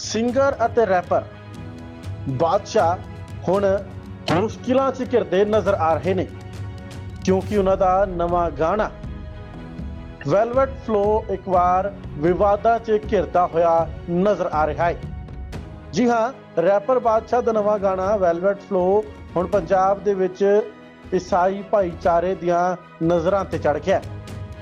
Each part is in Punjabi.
ਸਿੰਗਰ ਅਤੇ ਰੈਪਰ ਬਾਦਸ਼ਾਹ ਹੁਣ ਮੁਸ਼ਕਿਲਾਂ 'ਚ ਘਿਰਦੇ ਨਜ਼ਰ ਆ ਰਹੇ ਨੇ, ਕਿਉਂਕਿ ਉਹਨਾਂ ਦਾ ਨਵਾਂ ਗਾਣਾ ਵੈਲਵਟ ਫਲੋ ਇੱਕ ਵਾਰ ਵਿਵਾਦਾਂ 'ਚ ਘਿਰਦਾ ਹੋਇਆ ਨਜ਼ਰ ਆ ਰਿਹਾ ਹੈ ਜੀ ਹਾਂ ਰੈਪਰ ਬਾਦਸ਼ਾਹ ਦਾ ਨਵਾਂ ਗਾਣਾ ਵੈਲਵਟ ਫਲੋ ਹੁਣ ਪੰਜਾਬ ਦੇ ਵਿੱਚ ਈਸਾਈ ਭਾਈਚਾਰੇ ਦੀਆਂ ਨਜ਼ਰਾਂ ਤੇ ਚੜ ਗਿਆ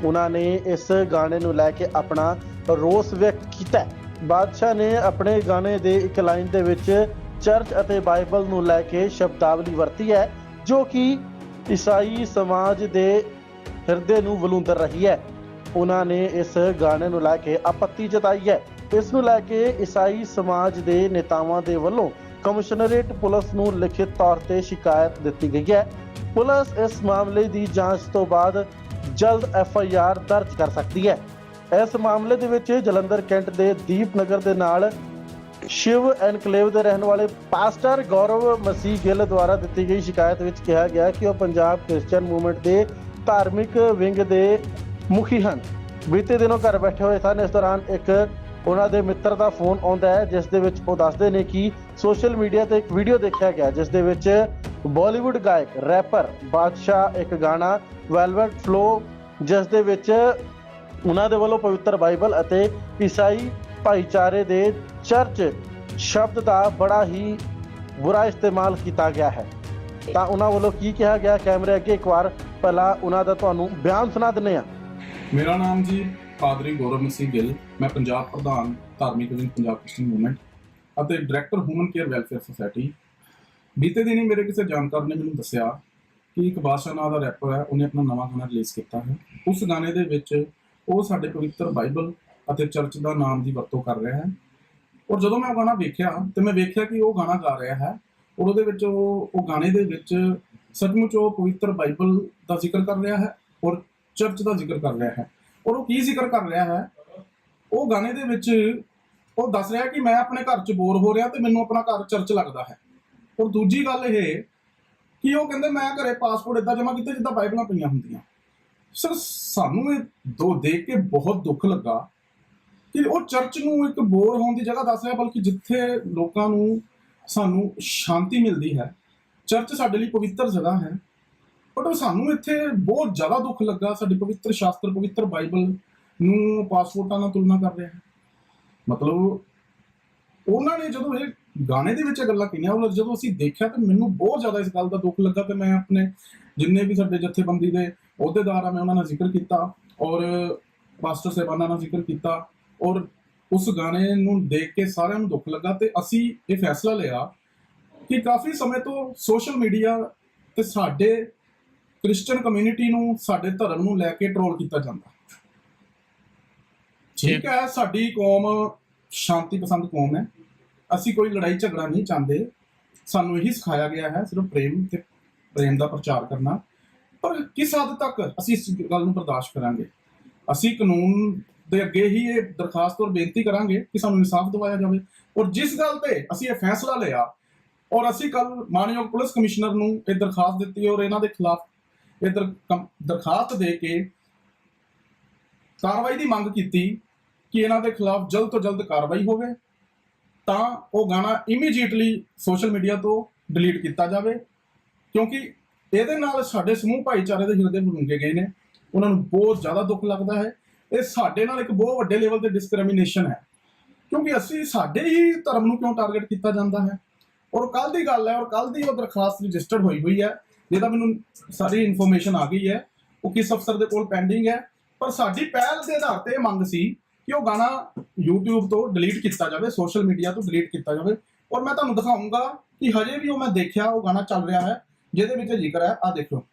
ਉਹਨਾਂ ਨੇ ਇਸ ਗਾਣੇ ਨੂੰ ਲੈ ਕੇ ਆਪਣਾ ਰੋਸ ਵਿਅਕਤ ਕੀਤਾ ਹੈ। ਬਾਦਸ਼ਾਹ ਨੇ ਆਪਣੇ ਗਾਣੇ ਦੇ ਇੱਕ ਲਾਈਨ ਦੇ ਵਿੱਚ ਚਰਚ ਅਤੇ ਬਾਈਬਲ ਨੂੰ ਲੈ ਕੇ ਸ਼ਬਦਾਵਲੀ ਵਰਤੀ ਹੈ, ਜੋ ਕਿ ਈਸਾਈ ਸਮਾਜ ਦੇ ਹਿਰਦੇ ਨੂੰ ਵਲੂੰਦਰ ਰਹੀ ਹੈ। ਉਹਨਾਂ ਨੇ ਇਸ ਗਾਣੇ ਨੂੰ ਲੈ ਕੇ ਆਪੱਤੀ ਜਤਾਈ ਹੈ। ਇਸ ਨੂੰ ਲੈ ਕੇ ਈਸਾਈ ਸਮਾਜ ਦੇ ਨੇਤਾਵਾਂ ਦੇ ਵੱਲੋਂ ਕਮਿਸ਼ਨਰੇਟ ਪੁਲਿਸ ਨੂੰ ਲਿਖਿਤ ਤੌਰ ਤੇ ਸ਼ਿਕਾਇਤ ਦਿੱਤੀ ਗਈ ਹੈ। ਪੁਲਿਸ ਇਸ ਮਾਮਲੇ ਦੀ ਜਾਂਚ ਤੋਂ ਬਾਅਦ ਜਲਦ ਐਫ ਆਈ ਆਰ ਦਰਜ ਕਰ ਸਕਦੀ ਹੈ। ਇਸ ਮਾਮਲੇ ਦੇ ਵਿੱਚ ਜਲੰਧਰ ਕੈਂਟ ਦੇ ਦੀਪਨਗਰ ਦੇ ਨਾਲ ਸ਼ਿਵ ਐਨਕਲੇਵ ਦੇ ਰਹਿਣ ਵਾਲੇ ਪਾਸਟਰ ਗੌਰਵ ਮਸੀਹ ਗਿੱਲ ਦੁਆਰਾ ਦਿੱਤੀ ਗਈ ਸ਼ਿਕਾਇਤ ਵਿੱਚ ਕਿਹਾ ਗਿਆ ਕਿ ਉਹ ਪੰਜਾਬ ਕ੍ਰਿਸਚੀਅਨ ਮੂਵਮੈਂਟ ਦੇ ਧਾਰਮਿਕ ਵਿੰਗ ਦੇ ਮੁਖੀ ਹਨ। ਬੀਤੇ ਦਿਨੋਂ ਘਰ ਬੈਠੇ ਹੋਏ ਸਨ। ਇਸ ਦੌਰਾਨ ਇੱਕ ਉਹਨਾਂ ਦੇ ਮਿੱਤਰ ਦਾ ਫੋਨ ਆਉਂਦਾ ਹੈ, ਜਿਸ ਦੇ ਵਿੱਚ ਉਹ ਦੱਸਦੇ ਨੇ ਕਿ ਸੋਸ਼ਲ ਮੀਡੀਆ ਤੇ ਇੱਕ ਵੀਡੀਓ ਦੇਖਿਆ ਗਿਆ, ਜਿਸ ਦੇ ਵਿੱਚ ਬਾਲੀਵੁੱਡ ਗਾਇਕ, ਰੈਪਰ, ਬਾਦਸ਼ਾਹ ਇੱਕ ਗਾਣਾ, ਵੈਲਵਟ ਫਲੋ, ਜਿਸ ਦੇ ਵਿੱਚ ਉਹਨਾਂ ਦੇ ਵੱਲੋਂ ਪਵਿੱਤਰ ਬਾਈਬਲ ਅਤੇ ਈਸਾਈ ਭਾਈਚਾਰੇ ਦੇ ਚਰਚ ਸ਼ਬਦ ਦਾ ਬੜਾ ਹੀ ਬੁਰਾ ਇਸਤੇਮਾਲ ਕੀਤਾ ਗਿਆ ਹੈ। ਤਾਂ ਉਹਨਾਂ ਵੱਲੋਂ ਕੀ ਕਿਹਾ ਗਿਆ? ਕੈਮਰੇ ਅੱਗੇ ਇੱਕ ਵਾਰ ਪਹਿਲਾਂ ਉਹਨਾਂ ਦਾ ਤੁਹਾਨੂੰ ਬਿਆਨ ਸੁਣਾ ਦਿੰਨੇ ਆ ਮੇਰਾ ਨਾਮ ਜੀ ਪਾਦਰੀ ਗੌਰਵ ਮਸੀਹ ਗਿੱਲ। ਮੈਂ ਪੰਜਾਬ ਪ੍ਰਧਾਨ ਧਾਰਮਿਕ ਵਿੰਗ ਪੰਜਾਬ ਕ੍ਰਿਸਚੀਅਨ ਮੂਵਮੈਂਟ ਅਤੇ director human care welfare society. ਬੀਤੇ ਦਿਨੀ ਮੇਰੇ ਕਿਸੇ ਜਾਣਕਾਰ ਨੇ ਮੈਨੂੰ ਦੱਸਿਆ ਕਿ ਇੱਕ ਬਾਦਸ਼ਾਹ ਨਾਂ ਦਾ ਰੈਪਰ ਹੈ, ਉਹਨੇ ਆਪਣਾ ਨਵਾਂ ਗਾਣਾ ਰਿਲੀਜ਼ ਕੀਤਾ ਹੈ। ਉਸ ਗਾਣੇ ਦੇ ਵਿੱਚ ਉਹ ਸਾਡੇ ਪਵਿੱਤਰ ਬਾਈਬਲ ਅਤੇ ਚਰਚ ਦਾ ਨਾਮ ਦੀ ਵਰਤੋਂ ਕਰ ਰਿਹਾ ਹੈ। ਔਰ ਜਦੋਂ ਮੈਂ ਉਹ ਗਾਣਾ ਵੇਖਿਆ, ਤੇ ਮੈਂ ਵੇਖਿਆ ਕਿ ਉਹ ਗਾਣਾ ਗਾ ਰਿਹਾ ਹੈ ਔਰ ਉਹਦੇ ਵਿੱਚ ਉਹ ਉਹ ਗਾਣੇ ਦੇ ਵਿੱਚ ਸੱਚਮੁੱਚ ਉਹ ਪਵਿੱਤਰ ਬਾਈਬਲ ਦਾ ਜ਼ਿਕਰ ਕਰ ਰਿਹਾ ਹੈ ਔਰ ਚਰਚ ਦਾ ਜ਼ਿਕਰ ਕਰ ਰਿਹਾ ਹੈ। ਔਰ ਉਹ ਕੀ ਜ਼ਿਕਰ ਕਰ ਰਿਹਾ ਹੈ? ਉਹ ਗਾਣੇ ਦੇ ਵਿੱਚ ਉਹ ਦੱਸ ਰਿਹਾ ਕਿ ਮੈਂ ਆਪਣੇ ਘਰ 'ਚ ਬੋਰ ਹੋ ਰਿਹਾ ਤੇ ਮੈਨੂੰ ਆਪਣਾ ਘਰ ਚਰਚ ਲੱਗਦਾ ਹੈ। ਔਰ ਦੂਜੀ ਗੱਲ ਇਹ ਕਿ ਉਹ ਕਹਿੰਦੇ ਮੈਂ ਘਰੇ ਪਾਸਪੋਰਟ ਇਦਾਂ ਜਮ੍ਹਾਂ ਕੀਤਾ ਜਿੱਦਾਂ ਬਾਈਬਲਾਂ ਪਈਆਂ ਹੁੰਦੀਆਂ। ਸਰ ਸਾਨੂੰ ਇਹ ਦੋ ਦੇਖ ਕੇ ਬਹੁਤ ਦੁੱਖ ਲੱਗਾ ਕਿ ਉਹ ਚਰਚ ਨੂੰ ਇੱਕ ਬੋਰ ਹੋਣ ਦੀ ਜਗ੍ਹਾ ਦੱਸ ਰਿਹਾ, ਬਲਕਿ ਜਿੱਥੇ ਲੋਕਾਂ ਨੂੰ ਸਾਨੂੰ ਸ਼ਾਂਤੀ ਮਿਲਦੀ ਹੈ। ਚਰਚ ਸਾਡੇ ਲਈ ਪਵਿੱਤਰ ਜਗ੍ਹਾ ਹੈ। ਬਟ ਸਾਨੂੰ ਇੱਥੇ ਬਹੁਤ ਜ਼ਿਆਦਾ ਦੁੱਖ ਲੱਗਾ। ਸਾਡੇ ਪਵਿੱਤਰ ਸ਼ਾਸਤਰ, ਪਵਿੱਤਰ ਬਾਈਬਲ ਨੂੰ ਪਾਸਪੋਰਟਾਂ ਨਾਲ ਤੁਲਨਾ ਕਰ ਰਿਹਾ ਹੈ। ਮਤਲਬ ਉਹਨਾਂ ਨੇ ਜਦੋਂ ਇਹ ਗਾਣੇ ਦੇ ਵਿੱਚ ਇਹ ਗੱਲਾਂ ਕਹੀਆਂ ਉਹ ਜਦੋਂ ਅਸੀਂ ਦੇਖਿਆ ਤਾਂ ਮੈਨੂੰ ਬਹੁਤ ਜ਼ਿਆਦਾ ਇਸ ਗੱਲ ਦਾ ਦੁੱਖ ਲੱਗਾ ਤੇ ਮੈਂ ਆਪਣੇ ਜਿੰਨੇ ਵੀ ਸਾਡੇ ਜਥੇਬੰਦੀ ਦੇ ਅਹੁਦੇਦਾਰ ਆ, ਮੈਂ ਉਹਨਾਂ ਨਾਲ ਜ਼ਿਕਰ ਕੀਤਾ ਔਰ ਪਾਸਟਰ ਸਾਹਿਬਾਨਾਂ ਨਾਲ ਜ਼ਿਕਰ ਕੀਤਾ ਔਰ ਉਸ ਗਾਣੇ ਨੂੰ ਦੇਖ ਕੇ ਸਾਰਿਆਂ ਨੂੰ ਦੁੱਖ ਲੱਗਾ ਤੇ ਅਸੀਂ ਇਹ ਫੈਸਲਾ ਲਿਆ ਕਿ ਕਾਫੀ ਸਮੇਂ ਤੋਂ ਸੋਸ਼ਲ ਮੀਡੀਆ ਤੇ ਸਾਡੇ ਕ੍ਰਿਸਚੀਅਨ ਕਮਿਊਨਿਟੀ ਨੂੰ, ਸਾਡੇ ਧਰਮ ਨੂੰ ਲੈ ਕੇ ਟਰੋਲ ਕੀਤਾ ਜਾਂਦਾ। ਠੀਕ ਹੈ, ਸਾਡੀ ਕੌਮ ਸ਼ਾਂਤੀ ਪਸੰਦ ਕੌਮ ਹੈ। ਅਸੀਂ ਕੋਈ ਲੜਾਈ ਝਗੜਾ ਨਹੀਂ ਚਾਹੁੰਦੇ। ਸਾਨੂੰ ਇਹੀ ਸਿਖਾਇਆ ਗਿਆ ਹੈ ਸਿਰਫ ਪ੍ਰੇਮ ਤੇ ਪ੍ਰੇਮ ਦਾ ਪ੍ਰਚਾਰ ਕਰਨਾ। ਪਰ ਕਿਸ ਹੱਦ ਤੱਕ ਅਸੀਂ ਇਸ ਗੱਲ ਨੂੰ ਬਰਦਾਸ਼ਤ ਕਰਾਂਗੇ? ਅਸੀਂ ਕਾਨੂੰਨ ਦੇ ਅੱਗੇ ਹੀ ਇਹ ਦਰਖਾਸਤ ਔਰ ਬੇਨਤੀ ਕਰਾਂਗੇ ਕਿ ਸਾਨੂੰ ਇਨਸਾਫ ਦਿਵਾਇਆ ਜਾਵੇ। ਔਰ ਜਿਸ ਗੱਲ ਤੇ ਅਸੀਂ ਇਹ ਫੈਸਲਾ ਲਿਆ, ਔਰ ਅਸੀਂ ਕੱਲ ਮਾਨਯੋਗ ਪੁਲਿਸ ਕਮਿਸ਼ਨਰ ਨੂੰ ਇਹ ਦਰਖਾਸਤ ਦਿੱਤੀ ਔਰ ਇਹਨਾਂ ਦੇ ਖਿਲਾਫ ਇਹ ਦਰ- ਦਰਖਾਸਤ ਦੇ ਕੇ ਕਾਰਵਾਈ ਦੀ ਮੰਗ ਕੀਤੀ ਕਿ ਇਹਨਾਂ ਦੇ ਖਿਲਾਫ ਜਲਦ ਤੋਂ ਜਲਦ ਕਾਰਵਾਈ ਹੋਵੇ। ਤਾਂ ਉਹ ਗਾਣਾ ਇਮੀਡੀਏਟਲੀ ਸੋਸ਼ਲ ਮੀਡੀਆ ਤੋਂ ਡਿਲੀਟ ਕੀਤਾ ਜਾਵੇ, ਕਿਉਂਕਿ ਇਹਦੇ ਨਾਲ ਸਾਡੇ ਸਮੂਹ ਭਾਈਚਾਰੇ ਦੇ ਹਿਰਦੇ ਬਲੂੰਗੇ ਗਏ ਨੇ। ਉਹਨਾਂ ਨੂੰ ਬਹੁਤ ਜ਼ਿਆਦਾ ਦੁੱਖ ਲੱਗਦਾ ਹੈ। ਇਹ ਸਾਡੇ ਨਾਲ ਇੱਕ ਬਹੁਤ ਵੱਡੇ ਲੈਵਲ ਤੇ ਡਿਸਕ੍ਰਿਮੀਨੇਸ਼ਨ ਹੈ। ਕਿਉਂਕਿ ਅਸੀਂ ਸਾਡੇ ਹੀ ਧਰਮ ਨੂੰ ਕਿਉਂ ਟਾਰਗੇਟ ਕੀਤਾ ਜਾਂਦਾ ਹੈ? ਔਰ ਕੱਲ ਦੀ ਗੱਲ ਹੈ, ਔਰ ਕੱਲ ਦੀ ਉਹ ਦਰਖਾਸਤ ਰਜਿਸਟਰਡ ਹੋਈ ਹੋਈ ਹੈ, ਜਿਹਦਾ ਮੈਨੂੰ ਸਾਰੀ ਇਨਫੋਰਮੇਸ਼ਨ ਆ ਗਈ ਹੈ। ਉਹ ਕਿਸ ਅਫਸਰ ਦੇ ਕੋਲ ਪੈਂਡਿੰਗ ਹੈ। ਪਰ ਸਾਡੀ ਪਹਿਲ ਦੇ ਆਧਾਰ ਤੇ ਇਹ ਮੰਗ ਸੀ ਕਿ ਉਹ ਗਾਣਾ YouTube ਤੋਂ ਡਿਲੀਟ ਕੀਤਾ ਜਾਵੇ ਸੋਸ਼ਲ ਮੀਡੀਆ ਤੋਂ ਡਿਲੀਟ ਕੀਤਾ ਜਾਵੇ। ਔਰ ਮੈਂ ਤੁਹਾਨੂੰ ਦਿਖਾਉਂਗਾ ਕਿ ਹਜੇ ਵੀ ਉਹ ਮੈਂ ਦੇਖਿਆ, ਉਹ ਗਾਣਾ ਚੱਲ ਰਿਹਾ ਹੈ, ਜਿਹਦੇ ਵਿੱਚ ਜ਼ਿਕਰ ਹੈ। ਆ ਦੇਖੋ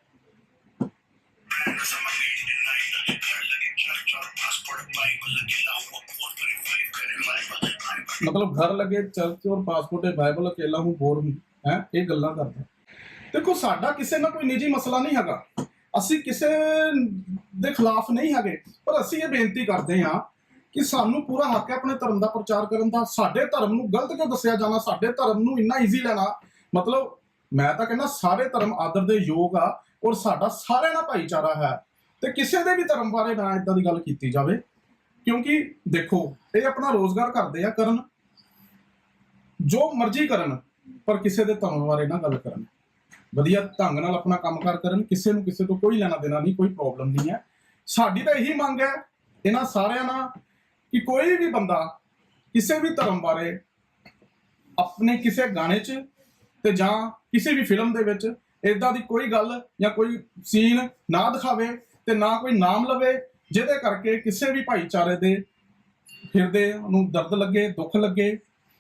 ਮਤਲਬ ਘਰ ਲੱਗੇ ਚਰਚ ਔਰ ਪਾਸਪੋਰਟ ਹੈ ਬਾਈਬਲ ਅਕੇਲਾ ਹੂੰ ਬੋਰ ਹੂੰ, ਹੈ, ਇਹ ਗੱਲਾਂ ਕਰਦਾ। ਦੇਖੋ, ਸਾਡਾ ਕਿਸੇ ਨਾਲ ਕੋਈ ਨਿੱਜੀ ਮਸਲਾ ਨਹੀਂ ਹੈਗਾ। ਅਸੀਂ ਕਿਸੇ ਦੇ ਖਿਲਾਫ ਨਹੀਂ ਹੈਗੇ, ਪਰ ਅਸੀਂ ਇਹ ਬੇਨਤੀ ਕਰਦੇ ਹਾਂ ਕਿ ਸਾਨੂੰ ਪੂਰਾ ਹੱਕ ਹੈ ਆਪਣੇ ਧਰਮ ਦਾ ਪ੍ਰਚਾਰ ਕਰਨ ਦਾ। ਸਾਡੇ ਧਰਮ ਨੂੰ ਗਲਤ ਕਿਉਂ ਦੱਸਿਆ ਜਾਣਾ? ਸਾਡੇ ਧਰਮ ਨੂੰ ਇੰਨਾ ਈਜ਼ੀ ਲੈਣਾ। ਮਤਲਬ ਮੈਂ ਤਾਂ ਕਹਿੰਦਾ ਸਾਰੇ ਧਰਮ ਆਦਰ ਦੇ ਯੋਗ ਆ ਔਰ ਸਾਡਾ ਸਾਰਿਆਂ ਨਾਲ ਭਾਈਚਾਰਾ ਹੈ। ਤੇ ਕਿਸੇ ਦੇ ਵੀ ਧਰਮ ਬਾਰੇ ਨਾ ਇਦਾਂ ਦੀ ਗੱਲ ਕੀਤੀ ਜਾਵੇ। ਕਿਉਂਕਿ ਦੇਖੋ, ਇਹ ਆਪਣਾ ਰੋਜ਼ਗਾਰ ਕਰਦੇ ਆ ਕਰਨ। ਜੋ ਮਰਜ਼ੀ ਕਰਨ, ਪਰ ਕਿਸੇ ਦੇ ਧਰਮ ਬਾਰੇ ਨਾ ਗੱਲ ਕਰਨ। ਵਧੀਆ ਢੰਗ ਨਾਲ ਆਪਣਾ ਕੰਮਕਾਰ ਕਰਨ। ਕਿਸੇ ਨੂੰ ਕਿਸੇ ਤੋਂ ਕੋਈ ਲੈਣਾ ਦੇਣਾ ਨਹੀਂ, ਕੋਈ ਪ੍ਰੋਬਲਮ ਨਹੀਂ ਹੈ। ਸਾਡੀ ਤਾਂ ਇਹੀ ਮੰਗ ਹੈ, ਇਹਨਾਂ ਸਾਰਿਆਂ ਨਾਲ ਕਿ ਕੋਈ ਵੀ ਬੰਦਾ ਕਿਸੇ ਵੀ ਧਰਮ ਬਾਰੇ ਆਪਣੇ ਕਿਸੇ ਗਾਣੇ 'ਚ ਤੇ ਜਾਂ ਕਿਸੇ ਵੀ ਫਿਲਮ ਦੇ ਵਿੱਚ ਇਦਾਂ ਦੀ ਕੋਈ ਗੱਲ ਜਾਂ ਕੋਈ ਸੀਨ ਨਾ ਦਿਖਾਵੇ ਤੇ ਨਾ ਕੋਈ ਨਾਮ ਲਵੇ, ਜਿਹਦੇ ਕਰਕੇ ਕਿਸੇ ਵੀ ਭਾਈਚਾਰੇ ਦੇ ਹਿਰਦੇ ਨੂੰ ਦਰਦ ਲੱਗੇ, ਦੁੱਖ ਲੱਗੇ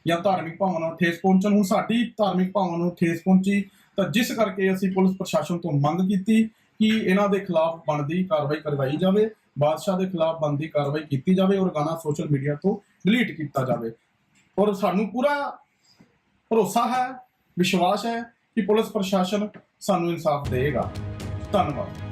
ਜਾਂ ਧਾਰਮਿਕ ਭਾਵਨਾ ਨੂੰ ਠੇਸ ਪਹੁੰਚਣ। ਹੁਣ ਸਾਡੀ ਧਾਰਮਿਕ ਭਾਵਨਾ ਨੂੰ ਠੇਸ ਪਹੁੰਚੀ, ਤਾਂ ਜਿਸ ਕਰਕੇ ਅਸੀਂ ਪੁਲਿਸ ਪ੍ਰਸ਼ਾਸਨ ਤੋਂ ਮੰਗ ਕੀਤੀ ਕਿ ਇਹਨਾਂ ਦੇ ਖਿਲਾਫ ਬਣਦੀ ਕਾਰਵਾਈ ਕਰਵਾਈ ਜਾਵੇ। ਬਾਦਸ਼ਾਹ ਦੇ ਖਿਲਾਫ ਬਣਦੀ ਕਾਰਵਾਈ ਕੀਤੀ ਜਾਵੇ ਔਰ ਗਾਣਾ ਸੋਸ਼ਲ ਮੀਡੀਆ ਤੋਂ ਡਿਲੀਟ ਕੀਤਾ ਜਾਵੇ। ਔਰ ਸਾਨੂੰ ਪੂਰਾ ਭਰੋਸਾ ਹੈ, ਵਿਸ਼ਵਾਸ ਹੈ ਕਿ ਪੁਲਿਸ ਪ੍ਰਸ਼ਾਸਨ ਸਾਨੂੰ ਇਨਸਾਫ ਦੇਗਾ ਧੰਨਵਾਦ।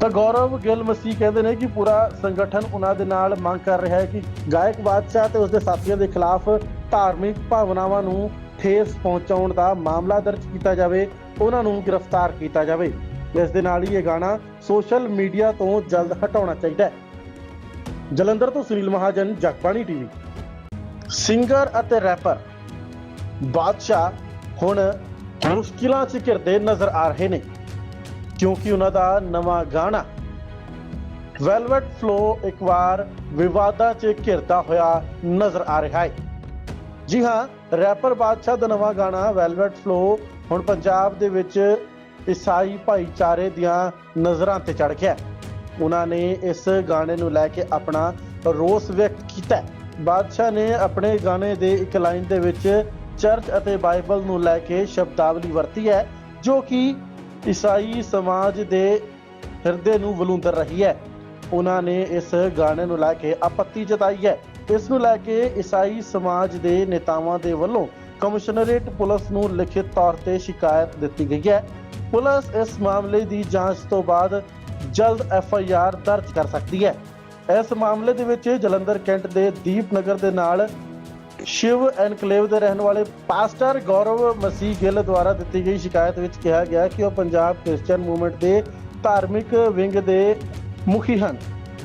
ਤਾਂ ਗੌਰਵ ਗਿੱਲ ਮਸੀਹ ਕਹਿੰਦੇ ਨੇ ਕਿ ਪੂਰਾ ਸੰਗਠਨ ਉਹਨਾਂ ਦੇ ਨਾਲ ਮੰਗ ਕਰ ਰਿਹਾ ਹੈ ਕਿ ਗਾਇਕ ਬਾਦਸ਼ਾਹ ਤੇ ਉਸਦੇ ਸਾਥੀਆਂ ਦੇ ਖਿਲਾਫ ਧਾਰਮਿਕ ਭਾਵਨਾਵਾਂ ਨੂੰ ਠੇਸ ਪਹੁੰਚਾਉਣ ਦਾ ਮਾਮਲਾ ਦਰਜ ਕੀਤਾ ਜਾਵੇ, ਉਹਨਾਂ ਨੂੰ ਗ੍ਰਿਫਤਾਰ ਕੀਤਾ ਜਾਵੇ। ਇਸ ਦੇ ਨਾਲ ਹੀ ਇਹ ਗਾਣਾ ਸੋਸ਼ਲ ਮੀਡੀਆ ਤੋਂ ਜਲਦ ਹਟਾਉਣਾ ਚਾਹੀਦਾ ਹੈ। ਜਲੰਧਰ ਤੋਂ ਸੁਨੀਲ ਮਹਾਜਨ, ਜਗਬਾਣੀ ਟੀਵੀ। ਸਿੰਗਰ ਅਤੇ ਰੈਪਰ ਬਾਦਸ਼ਾਹ ਹੁਣ ਮੁਸ਼ਕਿਲਾਂ 'ਚ ਘਿਰਦੇ ਨਜ਼ਰ ਆ ਰਹੇ ਨੇ, ਕਿਉਂਕਿ ਉਹਨਾਂ ਦਾ ਨਵਾਂ ਗਾਣਾ ਵੈਲਵਟ ਫਲੋ ਇੱਕ ਵਾਰ ਵਿਵਾਦਾਂ 'ਚ ਘਿਰਦਾ ਹੋਇਆ ਨਜ਼ਰ ਆ ਰਿਹਾ ਹੈ। ਜੀ ਹਾਂ ਰੈਪਰ ਬਾਦਸ਼ਾਹ ਦਾ ਨਵਾਂ ਗਾਣਾ ਵੈਲਵਟ ਫਲੋ ਹੁਣ ਪੰਜਾਬ ਦੇ ਵਿੱਚ ਈਸਾਈ ਭਾਈਚਾਰੇ ਦੀਆਂ ਨਜ਼ਰਾਂ ਤੇ ਚੜ ਗਿਆ। ਉਹਨਾਂ ਨੇ ਇਸ ਗਾਣੇ ਨੂੰ ਲੈ ਕੇ ਆਪਣਾ ਰੋਸ ਵਿਅਕਤ ਕੀਤਾ। ਬਾਦਸ਼ਾਹ ਨੇ ਆਪਣੇ ਗਾਣੇ ਦੇ ਇੱਕ ਲਾਈਨ ਦੇ ਵਿੱਚ ਚਰਚ ਅਤੇ ਬਾਈਬਲ ਨੂੰ ਲੈ ਕੇ ਸ਼ਬਦਾਵਲੀ ਵਰਤੀ ਹੈ, ਜੋ ਕਿ ਈਸਾਈ ਸਮਾਜ ਦੇ ਹਿਰਦੇ ਨੂੰ ਵਲੂੰਦਰ ਰਹੀ ਹੈ। ਉਹਨਾਂ ਨੇ ਇਸ ਗਾਣੇ ਨੂੰ ਲੈ ਕੇ ਆਪੱਤੀ ਜਤਾਈ ਹੈ। ਇਸ ਨੂੰ ਲੈ ਕੇ ਈਸਾਈ ਸਮਾਜ ਦੇ ਨੇਤਾਵਾਂ ਦੇ ਵੱਲੋਂ ਕਮਿਸ਼ਨਰੇਟ ਪੁਲਿਸ ਨੂੰ ਲਿਖਿਤ ਤੌਰ ਤੇ ਸ਼ਿਕਾਇਤ ਦਿੱਤੀ ਗਈ ਹੈ। ਪੁਲਿਸ ਇਸ ਮਾਮਲੇ ਦੀ ਜਾਂਚ ਤੋਂ ਬਾਅਦ ਜਲਦ ਐਫ ਆਈ ਆਰ ਦਰਜ ਕਰ ਸਕਦੀ ਹੈ। ਇਸ ਮਾਮਲੇ ਦੇ ਵਿੱਚ ਜਲੰਧਰ ਕੈਂਟ ਦੇ ਦੀਪਨਗਰ ਦੇ ਨਾਲ ਸ਼ਿਵ ਐਨਕਲੇਵ ਦੇ ਰਹਿਣ ਵਾਲੇ ਪਾਸਟਰ ਗੌਰਵ ਮਸੀਹ ਗਿੱਲ ਦੁਆਰਾ ਦਿੱਤੀ ਗਈ ਸ਼ਿਕਾਇਤ ਵਿੱਚ ਕਿਹਾ ਗਿਆ ਕਿ ਉਹ ਪੰਜਾਬ ਕ੍ਰਿਸਚੀਅਨ ਮੂਵਮੈਂਟ ਦੇ ਧਾਰਮਿਕ ਵਿੰਗ ਦੇ ਮੁਖੀ ਹਨ।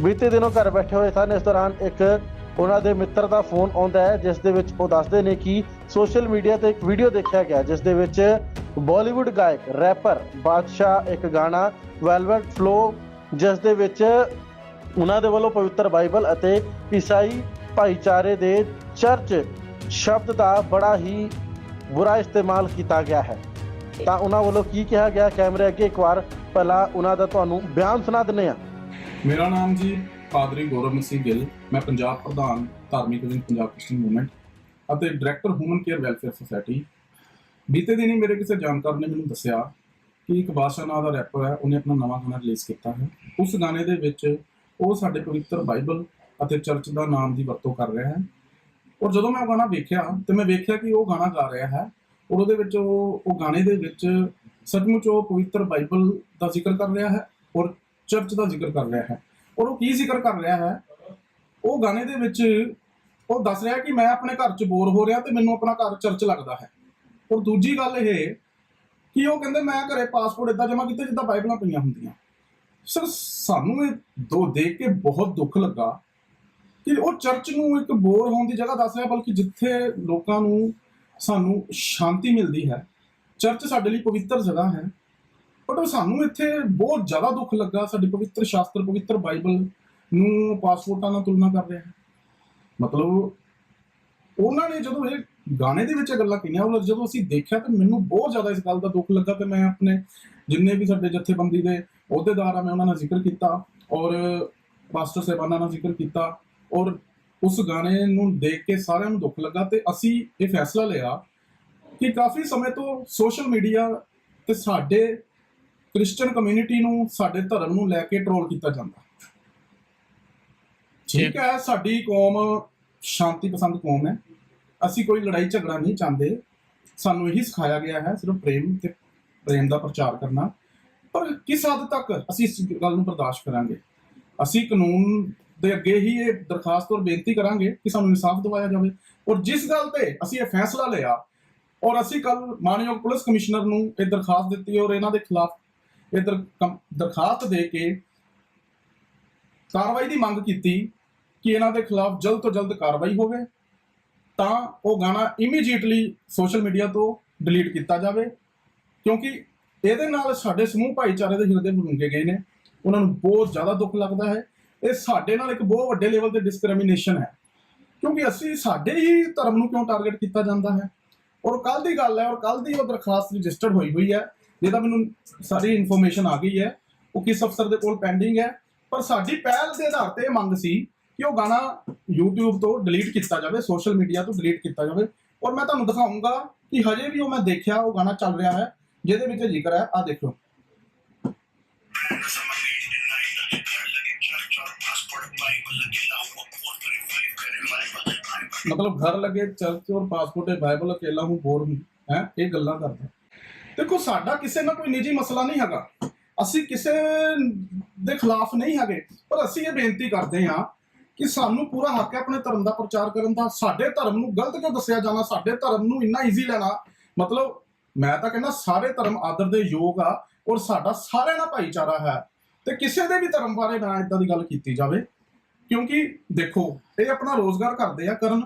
ਬੀਤੇ ਦਿਨੋਂ ਘਰ ਬੈਠੇ ਹੋਏ ਸਨ। ਇਸ ਦੌਰਾਨ ਇੱਕ ਉਹਨਾਂ ਦੇ ਮਿੱਤਰ ਦਾ ਫੋਨ ਆਉਂਦਾ ਹੈ, ਜਿਸ ਦੇ ਵਿੱਚ ਉਹ ਦੱਸਦੇ ਨੇ ਕਿ ਸੋਸ਼ਲ ਮੀਡੀਆ ਤੇ ਇੱਕ ਵੀਡੀਓ ਦੇਖਿਆ ਗਿਆ, ਜਿਸ ਦੇ ਵਿੱਚ ਬਾਲੀਵੁੱਡ ਗਾਇਕ ਰੈਪਰ ਬਾਦਸ਼ਾਹ ਇੱਕ ਗਾਣਾ ਵੈਲਵਟ ਫਲੋ ਜਿਸ ਦੇ ਵਿੱਚ ਉਹਨਾਂ ਦੇ ਵੱਲੋਂ ਪਵਿੱਤਰ ਬਾਈਬਲ ਅਤੇ ਈਸਾਈ ਭਾਈਚਾਰੇ ਦੇ ਚਰਚ ਸ਼ਬਦ ਦਾ ਬੜਾ ਹੀ ਬੁਰਾ ਇਸਤੇਮਾਲ ਕੀਤਾ ਗਿਆ ਹੈ। ਤਾਂ ਉਹਨਾਂ ਵੱਲੋਂ ਕੀ ਕਿਹਾ ਗਿਆ? ਕੈਮਰੇ ਅੱਗੇ ਇੱਕ ਵਾਰ ਪਹਿਲਾਂ ਉਹਨਾਂ ਦਾ ਤੁਹਾਨੂੰ ਬਿਆਨ ਸੁਣਾ ਦਿੰਨੇ ਆ ਮੇਰਾ ਨਾਮ ਜੀ ਪਾਦਰੀ ਗੌਰਵ ਮਸੀਹ ਗਿੱਲ। ਮੈਂ ਪੰਜਾਬ ਪ੍ਰਧਾਨ ਧਾਰਮਿਕ ਵਿੰਗ ਪੰਜਾਬ ਕ੍ਰਿਸਚੀਅਨ ਮੂਵਮੈਂਟ ਅਤੇ director human care welfare society ਬੀਤੇ ਦਿਨੀ ਮੇਰੇ ਕਿਸੇ ਜਾਣਕਾਰ ਨੇ ਮੈਨੂੰ ਦੱਸਿਆ ਕਿ ਇੱਕ ਬਾਦਸ਼ਾਹ ਨਾਂ ਦਾ ਰੈਪਰ ਹੈ, ਉਹਨੇ ਆਪਣਾ ਨਵਾਂ ਗਾਣਾ ਰਿਲੀਜ਼ ਕੀਤਾ ਹੈ। ਉਸ ਗਾਣੇ ਦੇ ਵਿੱਚ ਉਹ ਸਾਡੇ ਪਵਿੱਤਰ ਬਾਈਬਲ ਅਤੇ ਚਰਚ ਦਾ ਨਾਮ ਦੀ ਵਰਤੋਂ ਕਰ ਰਿਹਾ ਹੈ। ਔਰ ਜਦੋਂ ਮੈਂ ਉਹ ਗਾਣਾ ਵੇਖਿਆ ਤੇ ਮੈਂ ਵੇਖਿਆ ਕਿ ਉਹ ਗਾਣਾ ਗਾ ਰਿਹਾ ਹੈ ਔਰ ਉਹਦੇ ਵਿੱਚ ਉਹ ਉਹ ਗਾਣੇ ਦੇ ਵਿੱਚ ਸੱਚਮੁੱਚ ਉਹ ਪਵਿੱਤਰ ਬਾਈਬਲ ਦਾ ਜ਼ਿਕਰ ਕਰ ਰਿਹਾ ਹੈ ਔਰ ਚਰਚ ਦਾ ਜ਼ਿਕਰ ਕਰ ਰਿਹਾ ਹੈ। ਔਰ ਉਹ ਕੀ ਜ਼ਿਕਰ ਕਰ ਰਿਹਾ ਹੈ? ਉਹ ਗਾਣੇ ਦੇ ਵਿੱਚ ਉਹ ਦੱਸ ਰਿਹਾ ਕਿ ਮੈਂ ਆਪਣੇ ਘਰ 'ਚ ਬੋਰ ਹੋ ਰਿਹਾ ਤੇ ਮੈਨੂੰ ਆਪਣਾ ਘਰ ਚਰਚ ਲੱਗਦਾ ਹੈ। ਔਰ ਦੂਜੀ ਗੱਲ ਇਹ ਕਿ ਉਹ ਕਹਿੰਦੇ ਮੈਂ ਘਰੇ ਪਾਸਪੋਰਟ ਇਦਾਂ ਜਮ੍ਹਾਂ ਕੀਤੇ ਜਿੱਦਾਂ ਬਾਈਬਲਾਂ ਪਈਆਂ ਹੁੰਦੀਆਂ। ਸਰ, ਸਾਨੂੰ ਇਹ ਦੋ ਦੇਖ ਕੇ ਬਹੁਤ ਦੁੱਖ ਲੱਗਾ ਕਿ ਉਹ ਚਰਚ ਨੂੰ ਇੱਕ ਬੋਰ ਹੋਣ ਦੀ ਜਗ੍ਹਾ ਦੱਸ ਰਿਹਾ, ਬਲਕਿ ਜਿੱਥੇ ਲੋਕਾਂ ਨੂੰ ਸਾਨੂੰ ਸ਼ਾਂਤੀ ਮਿਲਦੀ ਹੈ। ਚਰਚ ਸਾਡੇ ਲਈ ਪਵਿੱਤਰ ਜਗ੍ਹਾ ਹੈ। ਬਟ ਉਹ ਸਾਨੂੰ ਇੱਥੇ ਬਹੁਤ ਜ਼ਿਆਦਾ ਦੁੱਖ ਲੱਗਾ। ਸਾਡੇ ਪਵਿੱਤਰ ਸ਼ਾਸਤਰ, ਪਵਿੱਤਰ ਬਾਈਬਲ ਨੂੰ ਪਾਸਪੋਰਟਾਂ ਨਾਲ ਤੁਲਨਾ ਕਰ ਰਿਹਾ ਹੈ। ਮਤਲਬ ਉਹਨਾਂ ਨੇ ਜਦੋਂ ਇਹ ਗਾਣੇ ਦੇ ਵਿੱਚ ਇਹ ਗੱਲਾਂ ਕਿੰਨੀਆਂ ਉਹ ਜਦੋਂ ਅਸੀਂ ਦੇਖਿਆ ਤਾਂ ਮੈਨੂੰ ਬਹੁਤ ਜ਼ਿਆਦਾ ਇਸ ਗੱਲ ਦਾ ਦੁੱਖ ਲੱਗਾ ਤੇ ਮੈਂ ਆਪਣੇ ਜਿੰਨੇ ਵੀ ਸਾਡੇ ਜਥੇਬੰਦੀ ਦੇ ਅਹੁਦੇਦਾਰ ਆ, ਮੈਂ ਉਹਨਾਂ ਨਾਲ ਜ਼ਿਕਰ ਕੀਤਾ ਔਰ ਪਾਸਟਰ ਸਾਹਿਬਾਨਾਂ ਨਾਲ ਜ਼ਿਕਰ ਕੀਤਾ ਔਰ ਉਸ ਗਾਣੇ ਨੂੰ ਦੇਖ ਕੇ ਸਾਰਿਆਂ ਨੂੰ ਦੁੱਖ ਲੱਗਾ ਤੇ ਅਸੀਂ ਇਹ ਫੈਸਲਾ ਲਿਆ ਕਿ ਕਾਫੀ ਸਮੇਂ ਤੋਂ ਸੋਸ਼ਲ ਮੀਡੀਆ ਤੇ ਸਾਡੇ ਕ੍ਰਿਸਚੀਅਨ ਕਮਿਊਨਿਟੀ ਨੂੰ, ਸਾਡੇ ਧਰਮ ਨੂੰ ਲੈ ਕੇ ਟਰੋਲ ਕੀਤਾ ਜਾਂਦਾ। ਠੀਕ ਹੈ, ਸਾਡੀ ਕੌਮ ਸ਼ਾਂਤੀ ਪਸੰਦ ਕੌਮ ਹੈ। ਅਸੀਂ ਕੋਈ ਲੜਾਈ ਝਗੜਾ ਨਹੀਂ ਚਾਹੁੰਦੇ। ਸਾਨੂੰ ਇਹੀ ਸਿਖਾਇਆ ਗਿਆ ਹੈ ਸਿਰਫ ਪ੍ਰੇਮ ਤੇ ਪ੍ਰੇਮ ਦਾ ਪ੍ਰਚਾਰ ਕਰਨਾ। ਪਰ ਕਿਸ ਹੱਦ ਤੱਕ ਅਸੀਂ ਇਸ ਗੱਲ ਨੂੰ ਬਰਦਾਸ਼ਤ ਕਰਾਂਗੇ? ਅਸੀਂ ਕਾਨੂੰਨ ਦੇ ਅੱਗੇ ਹੀ ਇਹ ਦਰਖਾਸਤ ਔਰ ਬੇਨਤੀ ਕਰਾਂਗੇ ਕਿ ਸਾਨੂੰ ਇਨਸਾਫ ਦਿਵਾਇਆ ਜਾਵੇ। ਔਰ ਜਿਸ ਗੱਲ ਤੇ ਅਸੀਂ ਇਹ ਫੈਸਲਾ ਲਿਆ, ਔਰ ਅਸੀਂ ਕੱਲ ਮਾਨਯੋਗ ਪੁਲਿਸ ਕਮਿਸ਼ਨਰ ਨੂੰ ਇਹ ਦਰਖਾਸਤ ਦਿੱਤੀ ਔਰ ਇਹਨਾਂ ਦੇ ਖਿਲਾਫ ਇਹ ਦਰ- ਦਰਖਾਸਤ ਦੇ ਕੇ ਕਾਰਵਾਈ ਦੀ ਮੰਗ ਕੀਤੀ ਕਿ ਇਹਨਾਂ ਦੇ ਖਿਲਾਫ ਜਲਦ ਤੋਂ ਜਲਦ ਕਾਰਵਾਈ ਹੋਵੇ। ਤਾਂ ਉਹ ਗਾਣਾ ਇਮੀਡੀਏਟਲੀ ਸੋਸ਼ਲ ਮੀਡੀਆ ਤੋਂ ਡਿਲੀਟ ਕੀਤਾ ਜਾਵੇ, ਕਿਉਂਕਿ ਇਹਦੇ ਨਾਲ ਸਾਡੇ ਸਮੂਹ ਭਾਈਚਾਰੇ ਦੇ ਹਿਰਦੇ ਬਲੂੰਗੇ ਗਏ ਨੇ। ਉਹਨਾਂ ਨੂੰ ਬਹੁਤ ਜ਼ਿਆਦਾ ਦੁੱਖ ਲੱਗਦਾ ਹੈ। ਇਹ ਸਾਡੇ ਨਾਲ ਇੱਕ ਬਹੁਤ ਵੱਡੇ ਲੈਵਲ ਤੇ ਡਿਸਕ੍ਰਿਮੀਨੇਸ਼ਨ ਹੈ। ਕਿਉਂਕਿ ਅਸੀਂ ਸਾਡੇ ਹੀ ਧਰਮ ਨੂੰ ਕਿਉਂ ਟਾਰਗੇਟ ਕੀਤਾ ਜਾਂਦਾ ਹੈ? ਔਰ ਕੱਲ ਦੀ ਗੱਲ ਹੈ, ਔਰ ਕੱਲ ਦੀ ਉਹ ਦਰਖਾਸਤ ਰਜਿਸਟਰਡ ਹੋਈ ਹੋਈ ਹੈ, ਜਿਹਦਾ ਮੈਨੂੰ ਸਾਰੀ ਇਨਫੋਰਮੇਸ਼ਨ ਆ ਗਈ ਹੈ। ਉਹ ਕਿਸ ਅਫਸਰ ਦੇ ਕੋਲ ਪੈਂਡਿੰਗ ਹੈ। ਪਰ ਸਾਡੀ ਪਹਿਲ ਦੇ ਆਧਾਰ ਤੇ ਇਹ ਮੰਗ ਸੀ ਕਿ ਉਹ ਗਾਣਾ YouTube ਤੋਂ ਡਿਲੀਟ ਕੀਤਾ ਜਾਵੇ ਸੋਸ਼ਲ ਮੀਡੀਆ ਤੋਂ ਡਿਲੀਟ ਕੀਤਾ ਜਾਵੇ। ਔਰ ਮੈਂ ਤੁਹਾਨੂੰ ਦਿਖਾਉਂਗਾ ਕਿ ਹਜੇ ਵੀ ਉਹ ਮੈਂ ਦੇਖਿਆ, ਉਹ ਗਾਣਾ ਚੱਲ ਰਿਹਾ ਹੈ, ਜਿਹਦੇ ਵਿੱਚ ਜ਼ਿਕਰ ਹੈ। ਆ ਦੇਖੋ ਮਤਲਬ ਘਰ ਲੱਗੇ ਚਰਚ ਔਰ ਪਾਸਪੋਰਟ ਹੈ ਬਾਈਬਲ ਅਕੇਲਾ ਹੂੰ ਬੋਰ ਹੂੰ, ਹੈ, ਇਹ ਗੱਲਾਂ ਕਰਦਾ ਦੇਖੋ, ਸਾਡਾ ਕਿਸੇ ਨਾਲ ਕੋਈ ਨਿੱਜੀ ਮਸਲਾ ਨਹੀਂ ਹੈਗਾ। ਅਸੀਂ ਕਿਸੇ ਦੇ ਖਿਲਾਫ ਨਹੀਂ ਹੈਗੇ, ਪਰ ਅਸੀਂ ਇਹ ਬੇਨਤੀ ਕਰਦੇ ਹਾਂ ਕਿ ਸਾਨੂੰ ਪੂਰਾ ਹੱਕ ਹੈ ਆਪਣੇ ਧਰਮ ਦਾ ਪ੍ਰਚਾਰ ਕਰਨ ਦਾ। ਸਾਡੇ ਧਰਮ ਨੂੰ ਗਲਤ ਕਿਉਂ ਦੱਸਿਆ ਜਾਣਾ? ਸਾਡੇ ਧਰਮ ਨੂੰ ਇੰਨਾ ਈਜ਼ੀ ਲੈਣਾ। ਮਤਲਬ ਮੈਂ ਤਾਂ ਕਹਿੰਦਾ ਸਾਰੇ ਧਰਮ ਆਦਰ ਦੇ ਯੋਗ ਆ ਔਰ ਸਾਡਾ ਸਾਰਿਆਂ ਨਾਲ ਭਾਈਚਾਰਾ ਹੈ। ਤੇ ਕਿਸੇ ਦੇ ਵੀ ਧਰਮ ਬਾਰੇ ਨਾ ਇਦਾਂ ਦੀ ਗੱਲ ਕੀਤੀ ਜਾਵੇ, ਕਿਉਂਕਿ ਦੇਖੋ, ਇਹ ਆਪਣਾ ਰੋਜ਼ਗਾਰ ਕਰਦੇ ਆ ਕਰਨ।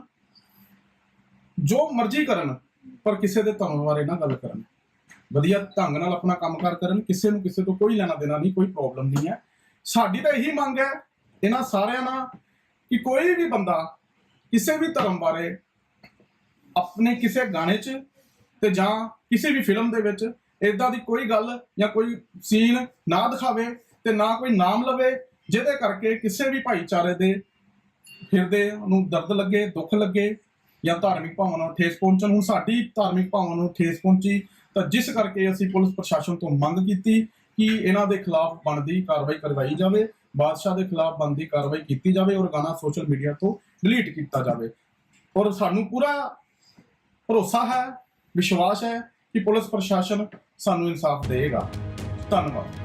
ਜੋ ਮਰਜ਼ੀ ਕਰਨ, ਪਰ ਕਿਸੇ ਦੇ ਧਰਮ ਬਾਰੇ ਨਾ ਗੱਲ ਕਰਨ। ਵਧੀਆ ਢੰਗ ਨਾਲ ਆਪਣਾ ਕੰਮਕਾਰ ਕਰਨ, ਕਿਸੇ ਨੂੰ ਕਿਸੇ ਤੋਂ ਕੋਈ ਲੈਣਾ ਦੇਣਾ ਨਹੀਂ, ਕੋਈ ਪ੍ਰੋਬਲਮ ਨਹੀਂ ਹੈ। ਸਾਡੀ ਤਾਂ ਇਹੀ ਮੰਗ ਹੈ, ਇਹਨਾਂ ਸਾਰਿਆਂ ਨਾਲ ਕਿ ਕੋਈ ਵੀ ਬੰਦਾ ਕਿਸੇ ਵੀ ਧਰਮ ਬਾਰੇ ਆਪਣੇ ਕਿਸੇ ਗਾਣੇ 'ਚ ਤੇ ਜਾਂ ਕਿਸੇ ਵੀ ਫਿਲਮ ਦੇ ਵਿੱਚ ਇਦਾਂ ਦੀ ਕੋਈ ਗੱਲ ਜਾਂ ਕੋਈ ਸੀਨ ਨਾ ਦਿਖਾਵੇ ਤੇ ਨਾ ਕੋਈ ਨਾਮ ਲਵੇ, ਜਿਹਦੇ ਕਰਕੇ ਕਿਸੇ ਵੀ ਭਾਈਚਾਰੇ ਦੇ ਹਿਰਦੇ ਨੂੰ ਦਰਦ ਲੱਗੇ, ਦੁੱਖ ਲੱਗੇ ਜਾਂ ਧਾਰਮਿਕ ਭਾਵਨਾ ਨੂੰ ਠੇਸ ਪਹੁੰਚਣ। ਹੁਣ ਸਾਡੀ ਧਾਰਮਿਕ ਭਾਵਨਾ ਨੂੰ ਠੇਸ ਪਹੁੰਚੀ ਤਾਂ ਜਿਸ ਕਰਕੇ ਅਸੀਂ ਪੁਲਿਸ ਪ੍ਰਸ਼ਾਸਨ ਤੋਂ ਮੰਗ ਕੀਤੀ ਕਿ ਇਹਨਾਂ ਦੇ ਖਿਲਾਫ ਬਣਦੀ ਕਾਰਵਾਈ ਕਰਵਾਈ ਜਾਵੇ। ਬਾਦਸ਼ਾਹ ਦੇ ਖਿਲਾਫ ਬਣਦੀ ਕਾਰਵਾਈ ਕੀਤੀ ਜਾਵੇ ਔਰ ਗਾਣਾ ਸੋਸ਼ਲ ਮੀਡੀਆ ਤੋਂ ਡਿਲੀਟ ਕੀਤਾ ਜਾਵੇ। ਔਰ ਸਾਨੂੰ ਪੂਰਾ ਭਰੋਸਾ ਹੈ, ਵਿਸ਼ਵਾਸ ਹੈ ਕਿ ਪੁਲਿਸ ਪ੍ਰਸ਼ਾਸਨ ਸਾਨੂੰ ਇਨਸਾਫ ਦੇਗਾ ਧੰਨਵਾਦ।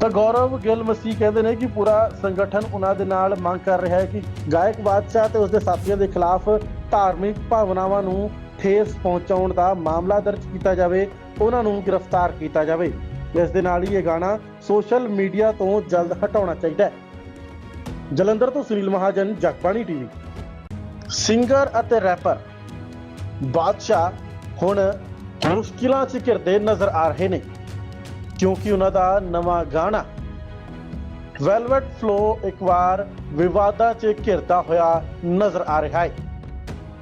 ਤਾਂ ਗੌਰਵ ਗਿੱਲ ਮਸੀਹ ਕਹਿੰਦੇ ਨੇ ਕਿ ਪੂਰਾ ਸੰਗਠਨ ਉਹਨਾਂ ਦੇ ਨਾਲ ਮੰਗ ਕਰ ਰਿਹਾ ਹੈ ਕਿ ਗਾਇਕ ਬਾਦਸ਼ਾਹ ਤੇ ਉਸਦੇ ਸਾਥੀਆਂ ਦੇ ਖਿਲਾਫ ਧਾਰਮਿਕ ਭਾਵਨਾਵਾਂ ਨੂੰ ਠੇਸ ਪਹੁੰਚਾਉਣ ਦਾ ਮਾਮਲਾ ਦਰਜ ਕੀਤਾ ਜਾਵੇ, ਉਹਨਾਂ ਨੂੰ ਗ੍ਰਿਫਤਾਰ ਕੀਤਾ ਜਾਵੇ। ਇਸ ਦੇ ਨਾਲ ਹੀ ਇਹ ਗਾਣਾ ਸੋਸ਼ਲ ਮੀਡੀਆ ਤੋਂ ਜਲਦ ਹਟਾਉਣਾ ਚਾਹੀਦਾ ਹੈ। ਜਲੰਧਰ ਤੋਂ ਸੁਨੀਲ ਮਹਾਜਨ, ਜਗਬਾਣੀ ਟੀਵੀ। ਸਿੰਗਰ ਅਤੇ ਰੈਪਰ ਬਾਦਸ਼ਾਹ ਹੁਣ ਮੁਸ਼ਕਿਲਾਂ 'ਚ ਘਿਰਦੇ ਨਜ਼ਰ ਆ ਰਹੇ ਨੇ, ਕਿਉਂਕਿ ਉਹਨਾਂ ਦਾ ਨਵਾਂ ਗਾਣਾ ਵੈਲਵਟ ਫਲੋ ਇੱਕ ਵਾਰ ਵਿਵਾਦਾਂ 'ਚ ਘਿਰਦਾ ਹੋਇਆ ਨਜ਼ਰ ਆ ਰਿਹਾ ਹੈ।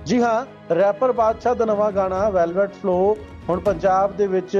ਜੀ ਹਾਂ ਰੈਪਰ ਬਾਦਸ਼ਾਹ ਦਾ ਨਵਾਂ ਗਾਣਾ ਵੈਲਵਟ ਫਲੋ ਹੁਣ ਪੰਜਾਬ ਦੇ ਵਿੱਚ